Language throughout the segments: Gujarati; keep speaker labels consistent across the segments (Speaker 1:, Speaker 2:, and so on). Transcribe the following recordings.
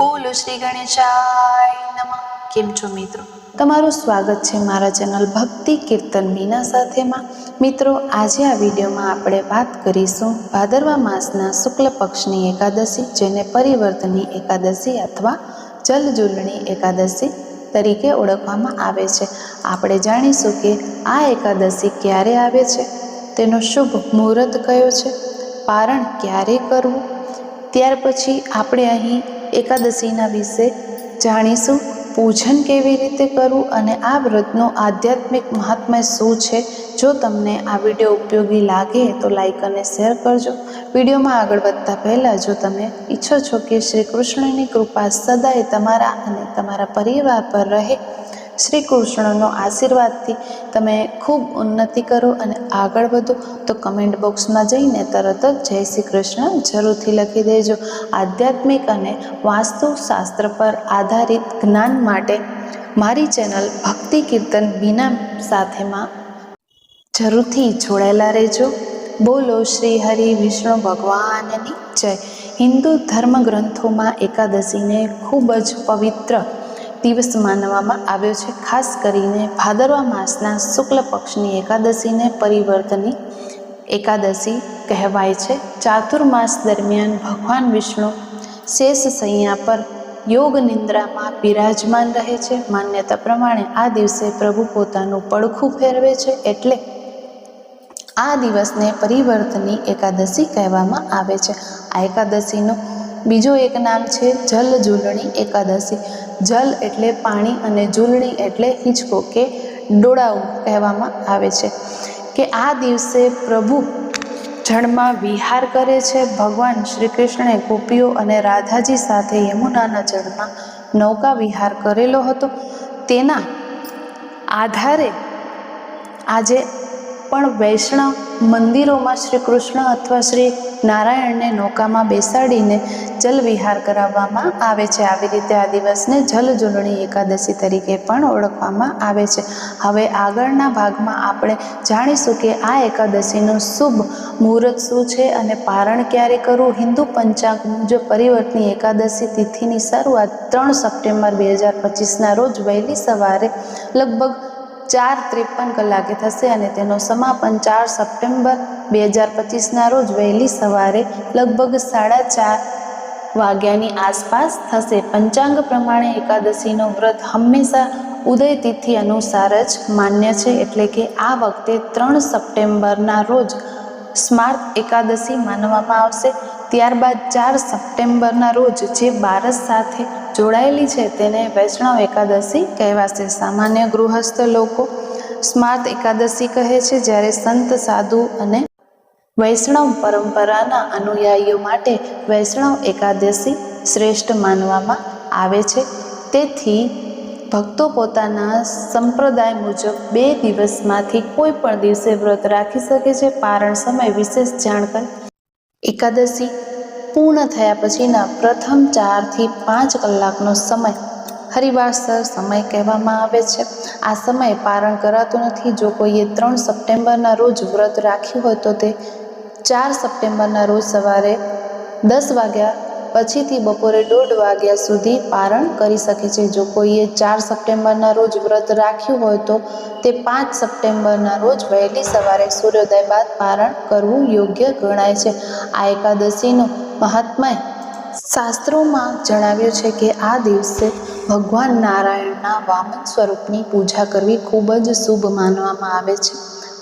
Speaker 1: બોલો શ્રી ગણેશાય નમઃ. કેમ છો મિત્રો?
Speaker 2: તમારું સ્વાગત છે મારા ચેનલ ભક્તિ કીર્તન મીના સાથેમાં. મિત્રો, આજે આ વિડીયોમાં આપણે વાત કરીશું ભાદરવા માસના શુક્લ પક્ષની એકાદશી, જેને પરિવર્તની એકાદશી અથવા જલજુલણી એકાદશી તરીકે ઓળખવામાં આવે છે. આપણે જાણીશું કે આ એકાદશી ક્યારે આવે છે, તેનો શુભ મુહૂર્ત કયો છે, પારણ ક્યારે કરવું, ત્યાર પછી આપણે અહીં એકાદશીના વિશે જાણીશું. પૂજન કેવી રીતે કરવું અને આ વ્રતનું આધ્યાત્મિક મહાત્મ્ય શું છે? જો તમને આ વીડિયો ઉપયોગી લાગે તો લાઈક અને શેર કરજો. વિડીયોમાં આગળ વધતા પહેલાં જો તમે ઈચ્છો છો કે શ્રી કૃષ્ણની કૃપા સદાય તમારા અને તમારા પરિવાર પર રહે શ્રી કૃષ્ણનો આશીર્વાદથી તમે ખૂબ ઉન્નતિ કરો અને આગળ વધો, તો કમેન્ટ બોક્સમાં જઈને તરત જ જય શ્રી કૃષ્ણ જરૂરથી લખી દેજો. આધ્યાત્મિક અને વાસ્તુશાસ્ત્ર પર આધારિત જ્ઞાન માટે મારી ચેનલ ભક્તિ કીર્તન બીના સાથેમાં જરૂરથી જોડાયેલા રહેજો. બોલો શ્રી હરિ વિષ્ણુ ભગવાનની જય. હિન્દુ ધર્મ ગ્રંથોમાં એકાદશીને ખૂબ જ પવિત્ર દિવસ માનવામાં આવ્યો છે. ખાસ કરીને ભાદરવા માસના શુક્લ પક્ષની એકાદશીને પરિવર્તની એકાદશી કહેવાય છે. ચાતુર્માસ દરમિયાન ભગવાન વિષ્ણુ શેષ સૈયા પર યોગ નિંદ્રામાં બિરાજમાન રહે છે. માન્યતા પ્રમાણે આ દિવસે પ્રભુ પોતાનું પડખું ફેરવે છે એટલે આ દિવસને પરિવર્તની એકાદશી કહેવામાં આવે છે. આ એકાદશીનું બીજો એક નામ છે જલ જૂલણી એકાદશી. જલ એટલે પાણી અને ઝૂલણી એટલે હિંચકો કે ડોળાવું કહેવામાં આવે છે. કે આ દિવસે પ્રભુ જળમાં વિહાર કરે છે. ભગવાન શ્રી કૃષ્ણે ગોપીઓ અને રાધાજી સાથે યમુનાના જળમાં નૌકા વિહાર કરેલો હતો. તેના આધારે આજે પણ વૈષ્ણવ મંદિરોમાં શ્રી કૃષ્ણ અથવા શ્રી નારાયણને નૌકામાં બેસાડીને જલ વિહાર કરાવવામાં આવે છે. આવી રીતે આ દિવસને જલજોડણી એકાદશી તરીકે પણ ઓળખવામાં આવે છે. હવે આગળના ભાગમાં આપણે જાણીશું કે આ એકાદશીનું શુભ મુહૂર્ત શું છે અને પારણ ક્યારે કરવું? હિન્દુ પંચાંગ મુજબ પરિવર્તની એકાદશી તિથિની શરૂઆત ત્રણ સપ્ટેમ્બર બે હજાર પચીસના રોજ વહેલી સવારે લગભગ ચાર ત્રેપન કલાકે થશે અને તેનો સમાપન ચાર સપ્ટેમ્બર બે હજાર પચીસના રોજ વહેલી સવારે લગભગ સાડા ચાર વાગ્યાની આસપાસ થશે. પંચાંગ પ્રમાણે એકાદશીનો વ્રત હંમેશા ઉદય તિથિ અનુસાર જ માન્ય છે, એટલે કે આ વખતે ત્રણ સપ્ટેમ્બરના રોજ સ્માર્ત એકાદશી માનવામાં આવશે. ત્યારબાદ ચાર સપ્ટેમ્બરના રોજ જે બારસ સાથે જોડાયેલી છે. તેને વૈષ્ણવ એકાદશી કહેવાશે. સામાન્ય ગૃહસ્થ લોકો સ્માર્ત એકાદશી કહે છે, જ્યારે સંત, સાધુ અને વૈષ્ણવ પરંપરાના અનુયાયીઓ માટે વૈષ્ણવ એકાદશી શ્રેષ્ઠ માનવામાં આવે છે. તેથી ભક્તો પોતાના સંપ્રદાય મુજબ બે દિવસમાંથી કોઈ પણ દિવસે વ્રત રાખી શકે છે. પારણ સમય વિશેષ જાણકારી. એકાદશી પૂર્ણ થયા પછીના પ્રથમ ચારથી પાંચ કલાકનો સમય હરિવાસર સમય કહેવામાં આવે છે. આ સમય પારણ કરાતું નથી. જો કોઈએ ત્રણ સપ્ટેમ્બરના રોજ વ્રત રાખ્યું હોય તો તે ચાર સપ્ટેમ્બરના રોજ સવારે દસ વાગ્યા પછીથી બપોરે દોઢ વાગ્યા સુધી પારણ કરી શકે છે. જો કોઈએ ચાર સપ્ટેમ્બરના રોજ વ્રત રાખ્યું હોય તો તે પાંચ સપ્ટેમ્બરના રોજ વહેલી સવારે સૂર્યોદય બાદ પારણ કરવું યોગ્ય ગણાય છે. આ એકાદશીનું મહાત્મય શાસ્ત્રોમાં જણાવ્યું છે કે આ દિવસે ભગવાન નારાયણના વામન સ્વરૂપની પૂજા કરવી ખૂબ જ શુભ માનવામાં આવે છે.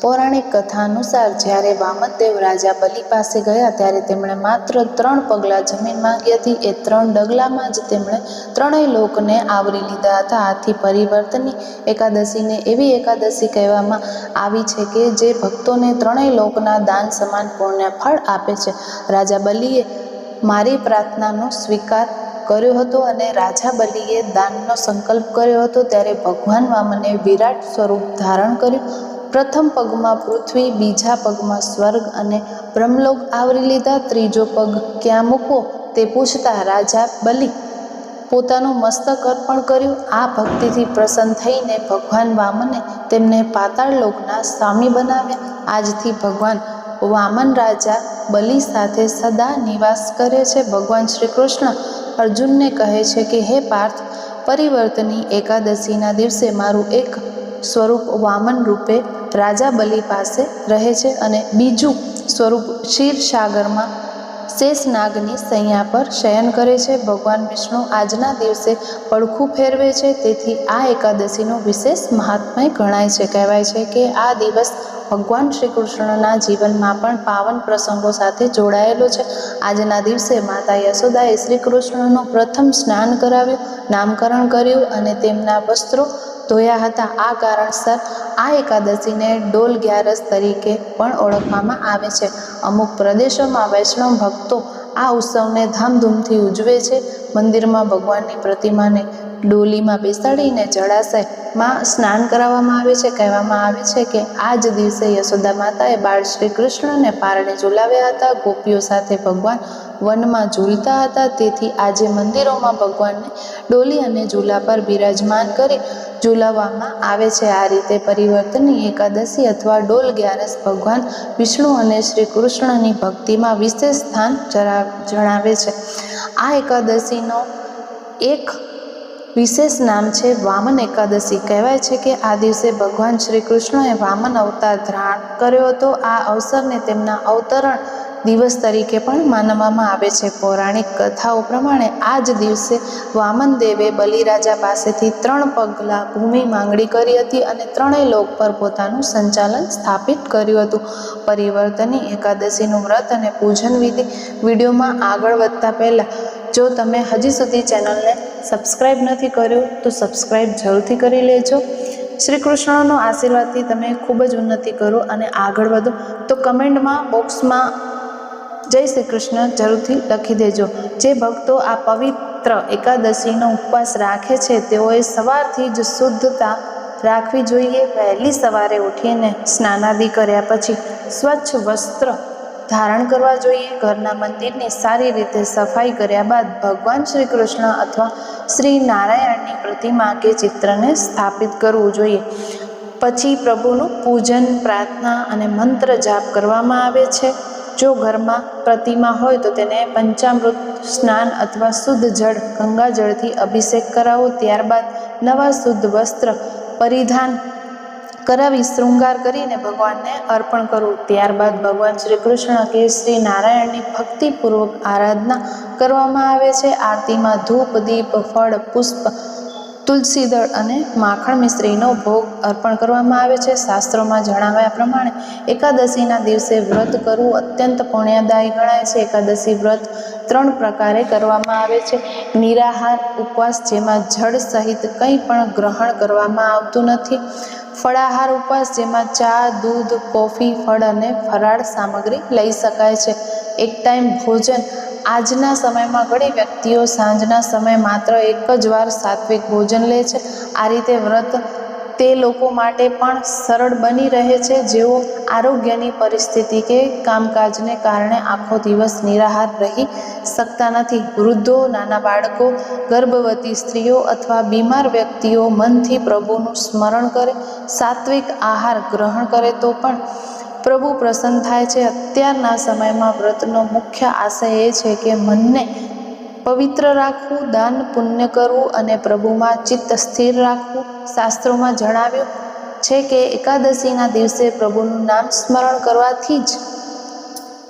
Speaker 2: પૌરાણિક કથા અનુસાર જ્યારે વામનદેવ રાજા બલિ પાસે ગયા ત્યારે તેમણે માત્ર ત્રણ પગલાં જમીન માંગી હતી. એ ત્રણ ડગલામાં જ તેમણે ત્રણેય લોકને આવરી લીધા હતા. આથી પરિવર્તની એકાદશીને એવી એકાદશી કહેવામાં આવી છે કે જે ભક્તોને ત્રણેય લોકના દાન સમાન પુણ્ય ફળ આપે છે. રાજા બલિએ મારી પ્રાર્થનાનો સ્વીકાર કર્યો હતો અને રાજા બલિએ દાનનો સંકલ્પ કર્યો હતો, ત્યારે ભગવાન વામને વિરાટ સ્વરૂપ ધારણ કર્યું. પ્રથમ પગમાં પૃથ્વી, બીજા પગમાં સ્વર્ગ અને બ્રહ્મલોક આવરી લીધા. ત્રીજો પગ ક્યાં મૂકવો તે પૂછતા રાજા બલિ પોતાનું મસ્તક અર્પણ કર્યું. આ ભક્તિથી પ્રસન્ન થઈને ભગવાન વામને તેમને પાતાળ લોકના સ્વામી બનાવ્યા. આજથી ભગવાન વામન રાજા બલિ સાથે સદા નિવાસ કરે છે. ભગવાન શ્રી કૃષ્ણ અર્જુનને કહે છે કે, હે પાર્થ, પરિવર્તની એકાદશીના દિવસે મારું એક સ્વરૂપ વામન રૂપે રાજા બલિ પાસે રહે છે અને બીજું સ્વરૂપ ક્ષીરસાગરમાં શેષનાગની સૈયા પર શયન કરે છે. ભગવાન વિષ્ણુ આજના દિવસે પડખું ફેરવે છે. તેથી આ એકાદશીનું વિશેષ મહાત્મય ગણાય છે. કહેવાય છે કે આ દિવસ ભગવાન શ્રી કૃષ્ણના જીવનમાં પણ પાવન પ્રસંગો સાથે જોડાયેલો છે. આજના દિવસે માતા યશોદાએ શ્રી કૃષ્ણનું પ્રથમ સ્નાન કરાવ્યું, નામકરણ કર્યું અને તેમના વસ્ત્રો ધોયા હતા. આ કારણસર આ એકાદશીને ડોલ ગ્યારસ તરીકે પણ ઓળખવામાં આવે છે. અમુક પ્રદેશોમાં વૈષ્ણવ ભક્તો આ ઉત્સવને ધામધૂમથી ઉજવે છે. મંદિરમાં ભગવાનની પ્રતિમાને ડોલીમાં બેસાડીને જળાશયમાં સ્નાન કરાવવામાં આવે છે. કહેવામાં આવે છે કે આ જ દિવસે યશોદા માતાએ બાળ શ્રી કૃષ્ણને પારણે ઝુલાવ્યા હતા. ગોપીઓ સાથે ભગવાન વનમાં ઝૂલતા હતા. તેથી આજે મંદિરોમાં ભગવાનને ડોલી અને ઝૂલા પર બિરાજમાન કરી ઝુલાવવામાં આવે છે. આ રીતે પરિવર્તનની એકાદશી અથવા ડોલ ગ્યારસ ભગવાન વિષ્ણુ અને શ્રી કૃષ્ણની ભક્તિમાં વિશેષ સ્થાન જણાવે છે. આ એકાદશીનો એક વિશેષ નામ છે વામન એકાદશી. કહેવાય છે કે આ દિવસે ભગવાન શ્રી કૃષ્ણએ વામન અવતાર ધારણ કર્યો હતો. આ અવસરને તેમના અવતરણ દિવસ તરીકે પણ માનવામાં આવે છે. પૌરાણિક કથાઓ પ્રમાણે આ જ દિવસે વામન દેવે બલિરાજા પાસેથી ત્રણ પગલાં ભૂમિ માંગણી કરી હતી અને ત્રણેય લોક પર પોતાનું સંચાલન સ્થાપિત કર્યું હતું. પરિવર્તની એકાદશીનું વ્રત અને પૂજન વિધિ વિડીયોમાં આગળ વધતા પહેલાં, જો તમે હજી સુધી ચેનલને સબસ્ક્રાઈબ નથી કર્યું, તો સબસ્ક્રાઈબ જરૂરથી કરી લેજો. શ્રી કૃષ્ણનો આશીર્વાદથી તમે ખૂબ જ ઉન્નતિ કરો અને આગળ વધો. તો કમેન્ટમાં, બોક્સમાં જય શ્રી કૃષ્ણ, જરૂરથી લખી દેજો. જે ભક્તો આ પવિત્ર એકાદશીનો ઉપવાસ રાખે છે, તેઓએ સવારથી જ શુદ્ધતા રાખવી જોઈએ. વહેલી સવારે ઉઠીને સ્નાનાદિ કર્યા પછી સ્વચ્છ વસ્ત્ર ધારણ કરવા જોઈએ. ઘરના મંદિરની સારી રીતે સફાઈ કર્યા બાદ ભગવાન શ્રી કૃષ્ણ અથવા શ્રી નારાયણની પ્રતિમા કે ચિત્રને સ્થાપિત કરવું જોઈએ. પછી પ્રભુનું પૂજન, પ્રાર્થના અને મંત્ર જાપ કરવામાં આવે છે. જો ઘરમાં પ્રતિમા હોય તો તેને પંચામૃત સ્નાન અથવા શુદ્ધ જળ ગંગાજળથી અભિષેક કરાવો. ત્યારબાદ નવા શુદ્ધ વસ્ત્ર પરિધાન કરાવી શૃંગાર કરીને ભગવાનને અર્પણ કરવું ત્યારબાદ ભગવાન શ્રી કૃષ્ણ કે શ્રી નારાયણની ભક્તિપૂર્વક આરાધના કરવામાં આવે છે. આરતીમાં ધૂપ, દીપ, ફળ, પુષ્પ તુલસીદળ અને માખણ મિશ્રીનો ભોગ અર્પણ કરવામાં આવે છે. શાસ્ત્રોમાં જણાવ્યા પ્રમાણે એકાદશીના દિવસે વ્રત કરવું અત્યંત પુણ્યદાયી ગણાય છે. એકાદશી વ્રત ત્રણ પ્રકારે કરવામાં આવે છે. નિરાહાર, ઉપવાસ જેમાં જળ સહિત કંઈ પણ ગ્રહણ કરવામાં આવતું નથી. ફળાહાર, ઉપવાસ જેમાં ચા, દૂધ, કોફી, ફળ અને ફરાળ સામગ્રી લઈ શકાય છે. એક ટાઈમ ભોજન આજના સમયમાં ઘણી વ્યક્તિઓ સાંજના સમયે માત્ર એક જ વાર સાત્વિક ભોજન લે છે. આ રીતે વ્રત તે લોકો માટે પણ સરળ બની રહે છે. જેઓ આરોગ્યની પરિસ્થિતિ કે કામકાજને કારણે આખો દિવસ નિરાહાર રહી શકતા નથી. વૃદ્ધો, નાના બાળકો, ગર્ભવતી સ્ત્રીઓ અથવા બીમાર વ્યક્તિઓ મનથી પ્રભુનું સ્મરણ કરે, સાત્વિક આહાર ગ્રહણ કરે તો પણ પ્રભુ પ્રસન્ન થાય છે. અત્યારના સમયમાં વ્રતનો મુખ્ય આશય એ છે કે મનને પવિત્ર રાખવું, દાન, પુણ્ય કરવું અને પ્રભુમાં ચિત્ત સ્થિર રાખવું. શાસ્ત્રોમાં જણાવ્યું છે કે એકાદશીના દિવસે પ્રભુનું નામ સ્મરણ કરવાથી જ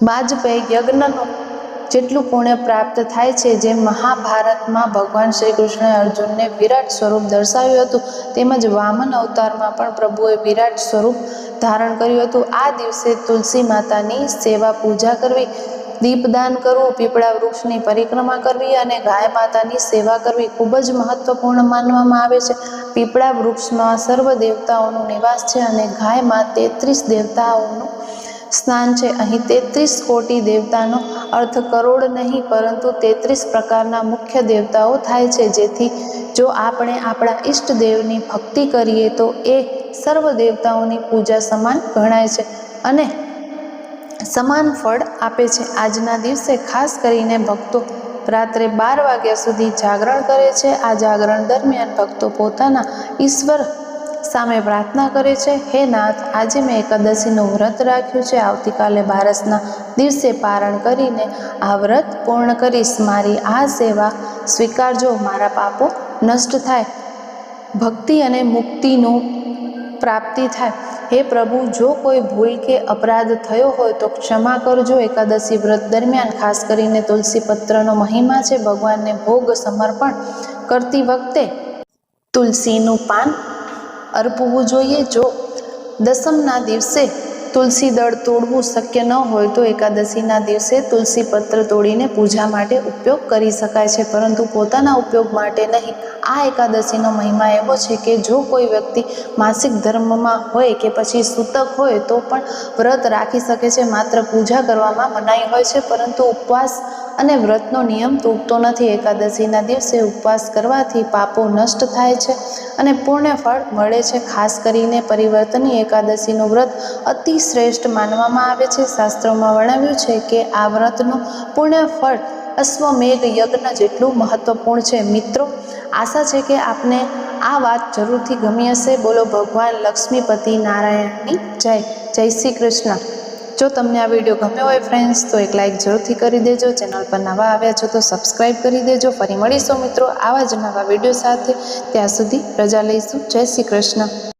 Speaker 2: બાજપેય યજ્ઞનું જેટલું પુણ્ય પ્રાપ્ત થાય છે જે મહાભારતમાં ભગવાન શ્રી કૃષ્ણએ અર્જુનને વિરાટ સ્વરૂપ દર્શાવ્યું હતું. તેમજ વામન અવતારમાં પણ પ્રભુએ વિરાટ સ્વરૂપ ધારણ કર્યું હતું. આ દિવસે તુલસી માતાની સેવા પૂજા કરવી, દીપદાન કરવું, પીપળા વૃક્ષની પરિક્રમા કરવી અને ગાય માતાની સેવા કરવી ખૂબ જ મહત્વપૂર્ણ માનવામાં આવે છે. પીપળા વૃક્ષમાં સર્વ દેવતાઓનું નિવાસ છે અને ગાયમાં તેત્રીસ દેવતાઓનું સ્નાન છે. અહીં તેત્રીસ કોટી દેવતાનો અર્થ કરોડ નહીં, પરંતુ તેત્રીસ પ્રકારના મુખ્ય દેવતાઓ થાય છે. જેથી જો આપણે આપણા ઈષ્ટદેવની ભક્તિ કરીએ, તો એ સર્વ દેવતાઓની પૂજા સમાન ગણાય છે અને સમાન ફળ આપે છે. આજના દિવસે ખાસ કરીને ભક્તો રાત્રે બાર વાગ્યા સુધી જાગરણ કરે છે. આ જાગરણ દરમિયાન ભક્તો પોતાના ઈશ્વર સામે પ્રાર્થના કરે છે, હે નાથ, આજે મેં એકાદશીનું વ્રત રાખ્યું છે. આવતીકાલે બારસના દિવસે પારણ કરીને આ વ્રત પૂર્ણ કરીશ. મારી આ સેવા સ્વીકારજો. મારા પાપો નષ્ટ થાય. ભક્તિ અને મુક્તિનું પ્રાપ્તિ થાય. હે પ્રભુ, જો કોઈ ભૂલ કે અપરાધ થયો હોય તો ક્ષમા કરજો. એકાદશી વ્રત દરમિયાન ખાસ કરીને તુલસી પત્રનો મહિમા છે. ભગવાનને ભોગ સમર્પણ કરતી વખતે તુલસીનું પાન અર્પવું જોઈએ. જો દસમના દિવસે તુલસી દળ તોડવું શક્ય ન હોય, તો એકાદશીના દિવસે તુલસી પત્ર તોડીને પૂજા માટે ઉપયોગ કરી શકાય છે. પરંતુ પોતાના ઉપયોગ માટે નહીં. આ એકાદશીનો મહિમા એવો છે કે જો કોઈ વ્યક્તિ માસિક ધર્મમાં હોય કે પછી સૂતક હોય, તો પણ વ્રત રાખી શકે છે. માત્ર પૂજા કરવામાં મનાઈ હોય છે, પરંતુ ઉપવાસ અને વ્રતનો નિયમ તૂટતો નથી. એકાદશીના દિવસે ઉપવાસ કરવાથી પાપો નષ્ટ થાય છે અને પૂર્ણ ફળ મળે છે. ખાસ કરીને પરિવર્તની એકાદશીનું વ્રત અતિ શ્રેષ્ઠ માનવામાં આવે છે. શાસ્ત્રોમાં વર્ણવ્યું છે કે આ વ્રતનું પૂર્ણ ફળ અશ્વમેઘ યજ્ઞ જેટલું મહત્વપૂર્ણ છે. મિત્રો, આશા છે કે આપને આ વાત જરૂરથી ગમી હશે. બોલો ભગવાન લક્ષ્મીપતિ નારાયણની જય. જય શ્રી કૃષ્ણ. જો તમને આ વીડિયો ગમ્યો હોય ફ્રેન્ડ્સ તો એક લાઇક જરૂરથી કરી દેજો. ચેનલ પર નવા આવ્યા છો તો સબસ્ક્રાઈબ કરી દેજો. ફરી મળીશું મિત્રો આવા જ નવા વીડિયો સાથે. ત્યાં સુધી રજા લઈશું. જય શ્રી કૃષ્ણ.